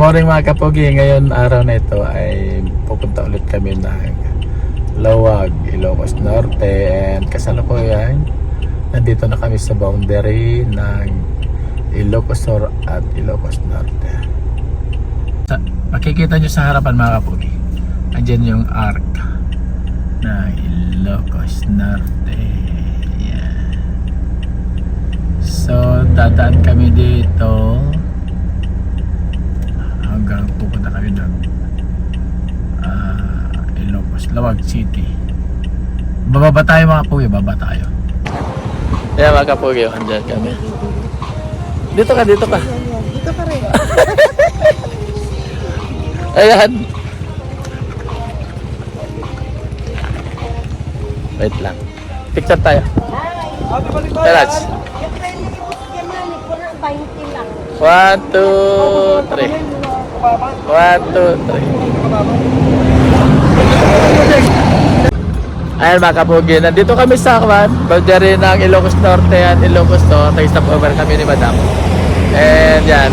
Morning mga kapogi. Ngayon araw na ito ay pupunta ulit kami ng Lawag, Ilocos Norte and kasalukuyan nandito na kami sa boundary ng Ilocos Sur at Ilocos Norte. Sa, makikita nyo sa harapan mga kapogi. Andyan yung arc ng Ilocos Norte. Yan. So, dadaan kami dito hanggang pupunta kami doon. Ah, Ilocos, Lawag City. Bababa tayo mga pugi, baba tayo. Kaya mga pugi, andyan kami. Dito ka, dito ka. Dito ka rin. ayan. Wait lang. Picture tayo. Teraj Yung pwede ko siya man, puro 20 lang. one, two, three one, two, three Ayan mga kapugi, nandito kami sa Kwan, boundary ng Ilocos Norte at Ilocos Norte, stop over kami ni Madam. And yan,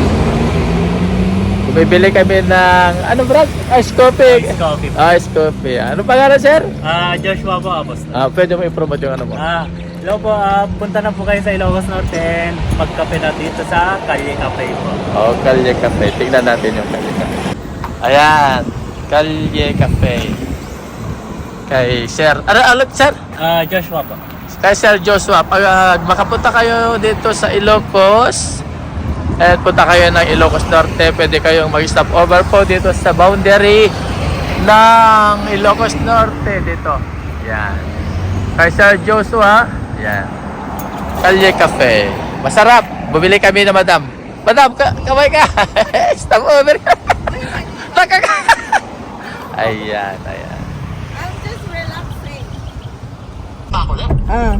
bumibili kami ng, ano brad? Ice coffee. Ice coffee. Ice coffee. Ano pangalan sir? Ah, Joshua po, Apos. Ah, pwede mo i-promote yung ano mo. Ah, hello po, ah, punta na po kayo sa Ilocos Norte and magkape na dito sa Calle Cafe po. Oh, Kalye Cafe. Tingnan natin yung Kalye Cafe. Ayan, Kalye Cafe. Kay Sir, ano, ano, Sir? Ah, Joshua po. Kay Sir Joshua, pag ah, makapunta kayo dito sa Ilocos, at punta kayo ng Ilocos Norte, pwede kayong mag-stop over po dito sa boundary ng Ilocos Norte dito. Yan. Kay Sir Joshua, yan. Kalye Cafe. Masarap. Bumili kami na madam. Madam, ka kaway ka. stop over ka. Taka ka. ayan, ayan. I'm just relaxing. Ah.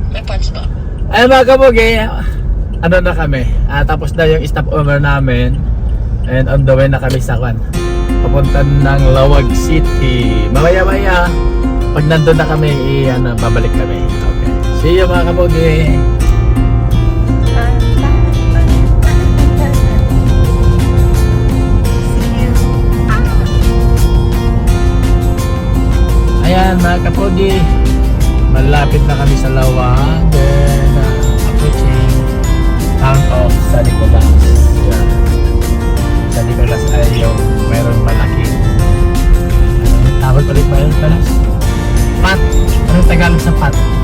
Ay mga kabugi, ano na kami? Ah, tapos na yung stop over namin. And on the way na kami sa Kwan. Papunta ng Lawag City. Mamaya maya, pag nandun na kami, i, ano, babalik kami. See you mga kabugi. Ayan mga kapogi, malapit na kami sa Lawag then uh, approaching town of San Nicolas. Yan. San Nicolas ay yung mayroong malaking tawag ulit ba yun Palas? Pat. Anong Tagalog sa pat?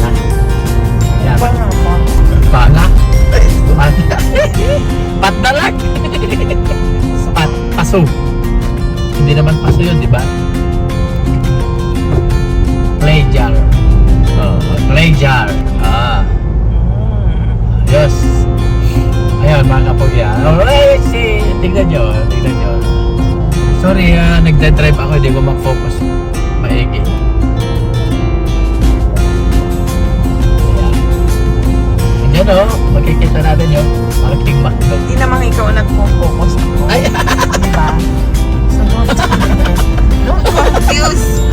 Banga. Yan. Banga. Banga. Pat. Paso. Hindi naman paso yun, di ba? Clay jar. Oh, clay jar. Ah. Yes. Ayun, mga kapogya. Alright, si... Tingnan nyo, tingnan nyo. Sorry, ah, nagda-drive ako, hindi ko mag-focus. Maigi. Ayan o, makikita natin yung malaking McDo. Hindi naman ikaw nagpo-focus ako. Ay! Diba? Sunod. Don't confuse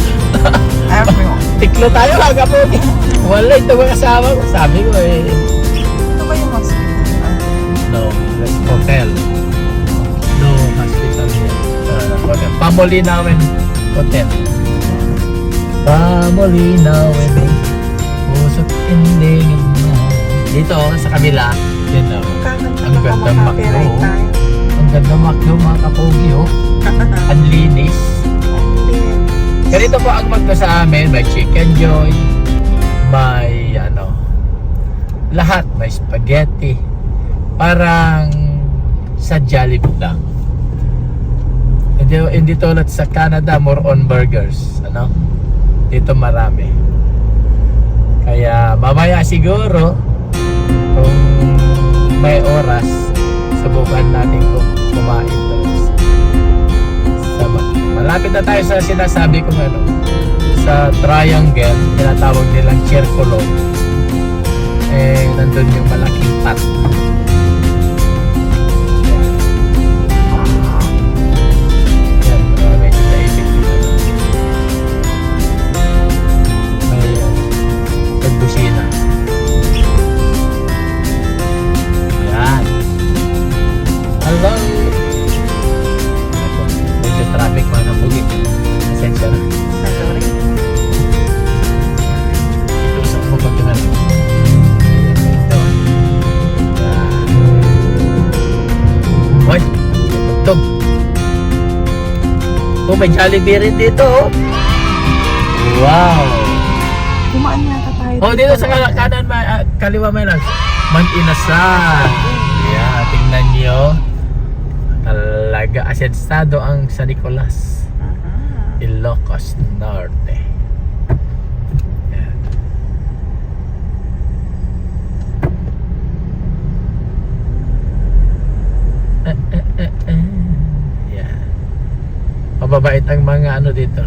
everyone. Tiklo tayo mga kapogya. Wala ito mga kasama ko. Sabi ko eh. Ito ba yung hospital? No, that's hotel. No, hospital here. Uh, hotel. Pamolinawen Hotel. Pamolinawen Pusot Dito sa kabila. Na. Kaganda Ang ganda makdo. Ang ganda makdo mga kapogi oh. Ang linis. Ganito po ang magdo sa amin. May chicken joy. May ano. Lahat. May spaghetti. Parang sa Jollibee lang. Hindi, hindi tulad sa Canada, more on burgers. Ano? Dito marami. Kaya mamaya siguro, kung may oras, subukan natin kung kumain doon sa, malapit na tayo sa sinasabi kong ano sa triangle tinatawag nilang circulo eh nandun yung malaking pot Oh, may Jollibee rin dito. oh. Wow. Kumaan yata tayo. Oh, dito sa kal- kanan, may, ah, kaliwa may lang. Mag-inasal. Yeah, tingnan nyo. Talaga asensado ang San Nicolas. Ah. Ilocos Norte. Yan. Eh, eh, eh, eh. Yan. Mababait ang mga ano dito.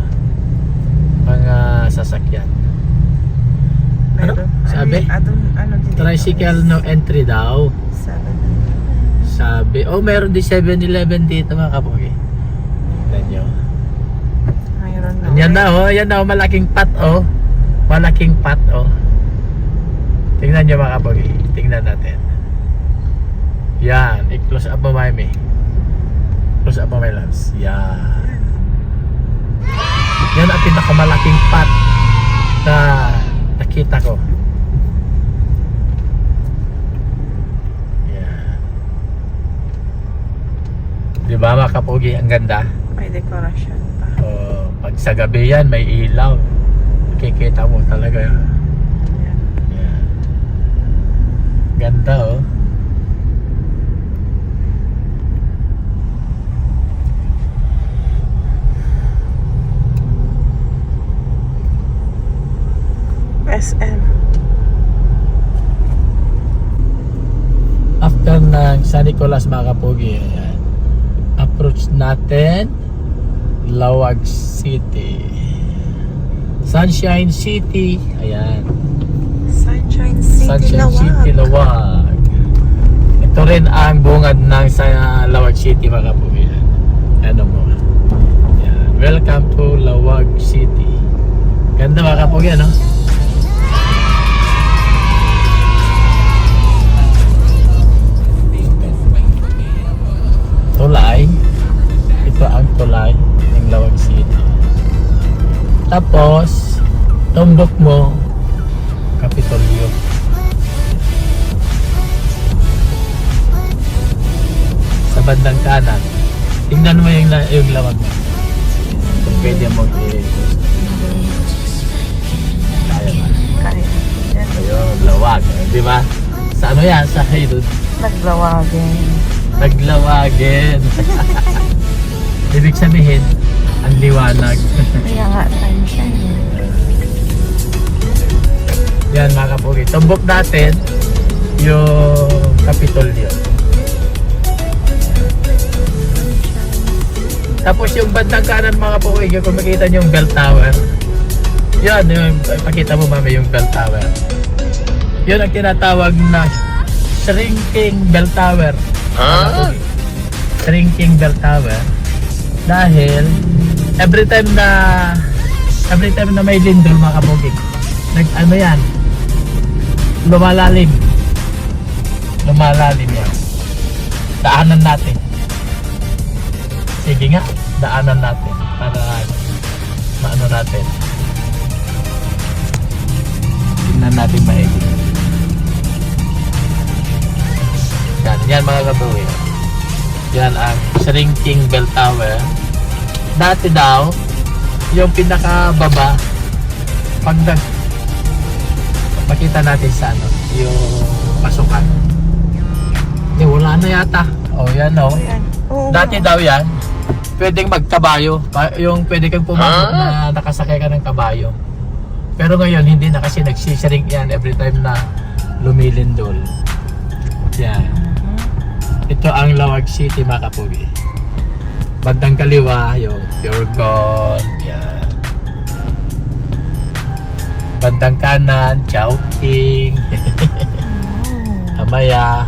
Mga sasakyan. Ano? Sabi? Ano dito? Tricycle no entry daw. Sabi, oh meron din 7-Eleven dito mga kapogi. Tignan nyo. Yan na oh, yan na oh, malaking pat oh. Malaking pat oh. Tingnan nyo mga kapogi. Tingnan natin. Yan, i-close up mo mami. Close up mo my loves. Yan. Yan ang pinakamalaking pat na nakita ko. Yan. Di ba mga kapogi, ang ganda? May decoration pa. Oh, pag sa gabi yan, may ilaw. Kikita mo talaga. Yan. Yan. Ganda oh. SM. After ng San Nicolas mga kapogi, ayan. approach natin Lawag City. Sunshine City. Ayan. Sunshine City, Sunshine Lawag. City, Lawag. Ito rin ang bungad ng sa Lawag City mga kapogi. Ano mo? Ayan. Welcome to Lawag City. Ganda mga kapogi, ano? Tapos, tumbok mo, Kapitolyo. Sa bandang kanan, tingnan mo yung, yung lawag mo. Kung pwede mo i- Kaya ba? Kaya. Ayun, lawag. Di ba? Sa ano yan? Sa Haydud. Naglawagin. Naglawagin. Ibig sabihin, ang liwanag. Kaya nga, sunshine. Yan mga kapugi. Tumbok natin yung Kapitolyo. Tapos yung bandang kanan mga kapugi, kung makita nyo yung bell tower. Yan, yung, pakita mo mami yung bell tower. Yun ang tinatawag na shrinking bell tower. Huh? Shrinking bell tower. Dahil every time na every time na may lindol mga nag ano yan, lumalalim. Lumalalim yan. Daanan natin. Sige nga, daanan natin para maano natin. Tingnan natin maigi. Yan, yan mga kabuwi. Yan ang shrinking bell tower. Dati daw, yung pinakababa, pag nag pakita natin sa ano, yung pasukan. Eh, wala na yata. Oh, yan oh. Ayan. Oo Dati daw yan, pwedeng magkabayo. Yung pwede kang pumasok na nakasakay ka ng kabayo. Pero ngayon, hindi na kasi nagsishrink yan every time na lumilindol. Yan. Ito ang Lawag City, mga kapugi. Bandang kaliwa, yung Pure Gold. Yan. Bandang kanan, Chowking. Oh. Amaya.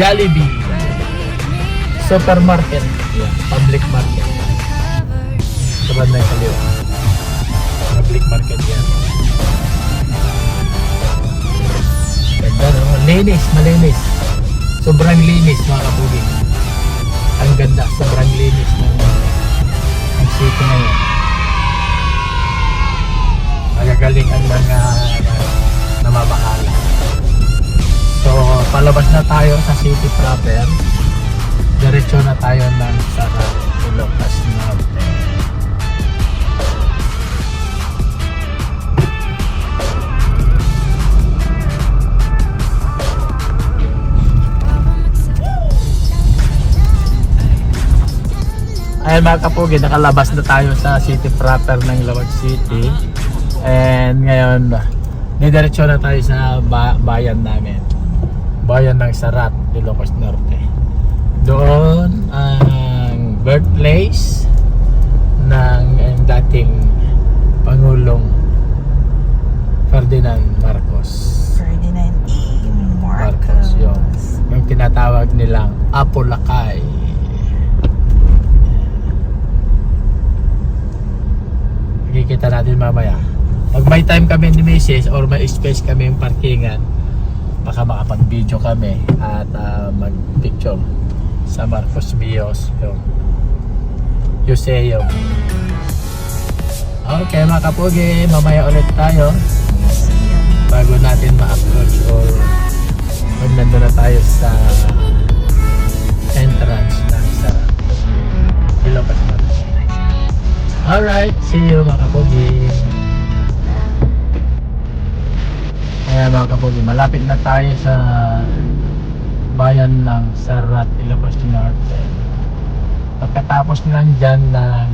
Jollibee. Supermarket. Yan. Public market. Sa bandang kaliwa. Public market yan. Ganda no? Linis, malinis. Sobrang linis mga kapugi. Ang ganda, sobrang linis ng ang city ngayon. Magagaling ang mga namamahala. So, palabas na tayo sa city proper. Diretso na tayo ng Sara, Ilocos Norte. Ayan mga kapugi, nakalabas na tayo sa city proper ng Lawag City. And ngayon, nidiretso na tayo sa ba- bayan namin. Bayan ng Sarat, Ilocos Norte. Doon ang birthplace ng dating Pangulong Ferdinand Marcos. Ferdinand E. Marcos Marcos. yung, yung tinatawag nilang Apolacay. Makikita natin mamaya. Pag may time kami ni Mrs. or may space kami yung parkingan, baka makapag-video kami at ah, mag-picture sa Marcos Bios yung Museum. Okay mga kapugi, mamaya ulit tayo bago natin ma-approach or pag na tayo sa entrance ng sa Ilocos Norte. Alright, see you mga kapugi, malapit na tayo sa bayan ng Sarat, Ilocos Norte. Pagkatapos lang dyan ng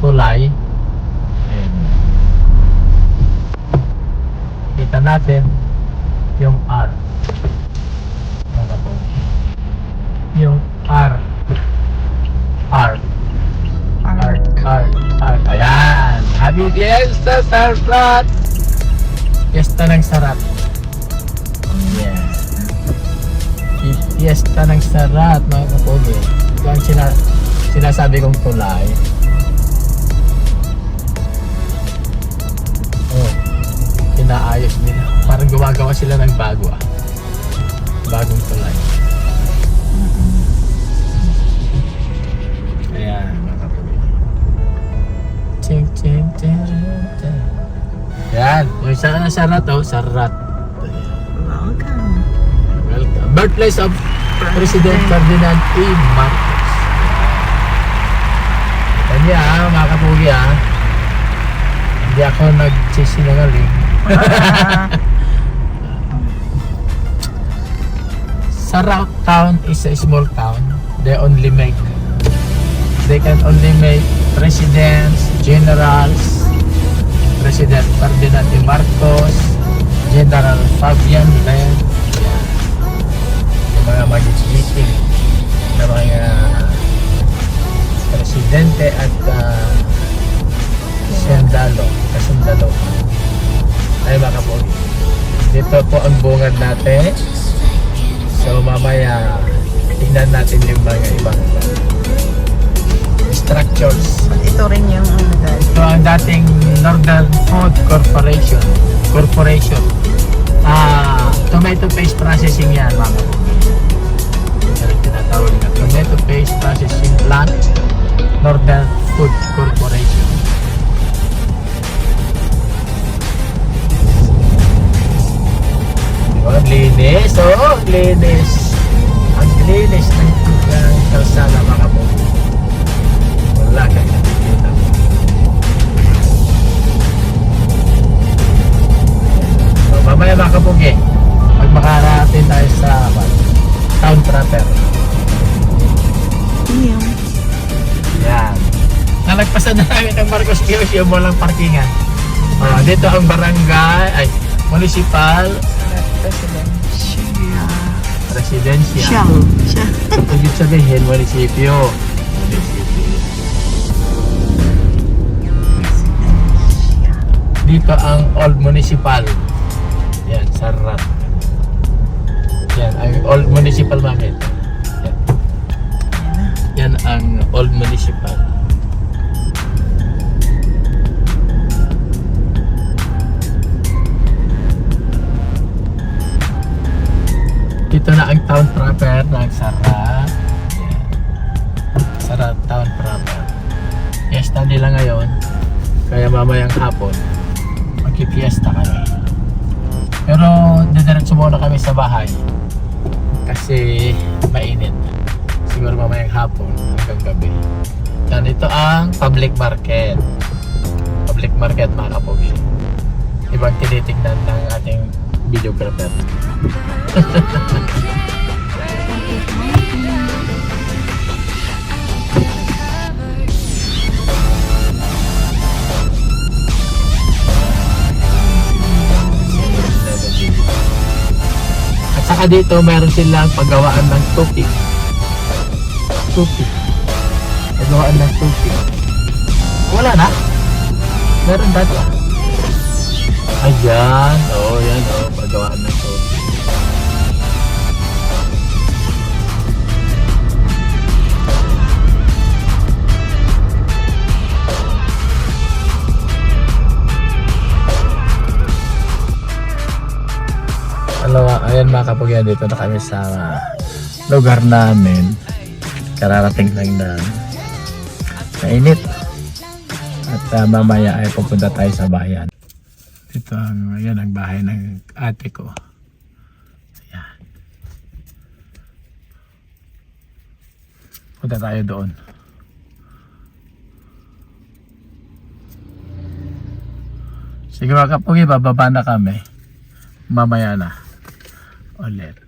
tulay, kita natin yung R. Yung R. R. R. R. R. Ayan. Happy Fiesta Sarat! Fiesta ng Sarat. Yes. Fiesta ng Sarat, mga kapogi. Ito ang sina sinasabi kong tulay. Oh inaayos nila. Parang gumagawa sila ng bago ah. Bagong tulay. Sa sarat oh, sarat. Welcome. Welcome. Birthplace of President Ferdinand E. Marcos. Yan niya ah, mga kapugi ah. Hindi ako nagsisinungaling. Sarat town is a small town. They only make they can only make presidents, generals, President Ferdinand E. Marcos, General Fabian Len, yan. yung mga magistrating na mga presidente at uh, sundalo, kasundalo ay mga kapogi. Dito po ang bungad natin. So mamaya tingnan natin yung mga ibang structures. Ito rin yung ano dati. Ito ang dating Northern Food Corporation. Corporation. Ah, tomato paste processing yan, mga kapogi. Yan tinatawag na tomato paste processing plant. Northern Food Corporation. Oh, linis. Oh, linis. Ang linis ng, kalsada mga kapogi. Wala kang nakikita. So, mamaya mga kapogi, pag makarating tayo sa what, town proper. Yung Yan. Nalagpasan na namin ang Marcos Pios yung walang parkingan. Oh, dito ang barangay, ay, municipal president. Siya. residential. Siyang. Siya. Ibig sabihin, munisipyo. Munisipyo. Dito ang old municipal. Yan, Sarat. Yan, ang old municipal market. Yan. Yan ang old municipal. Ito na ang town proper ng Sarap. Yan. Sarap town proper. Fiesta nila ngayon. Kaya mamayang hapon, magkipiesta kami. Pero didiretso muna kami sa bahay. Kasi mainit. Siguro mamayang hapon hanggang gabi. Yan, ito ang public market. Public market mga kapogi. Ibang tinitingnan ng ating videographer. saka dito meron silang paggawaan ng tupig. Tupig. Paggawaan ng tupig. Wala na? Meron dati. Ayan. Oh, yan. Oh, paggawaan ng tupig. Alawa, ayan mga kapagyan, dito na kami sa lugar namin. Kararating lang na mainit. At ah, mamaya ay pupunta tayo sa bayan. Ito ang, ayan ang bahay ng ate ko. Ayan. Punta tayo doon. Sige mga kapugi, bababa na kami. Mamaya na. Ulit.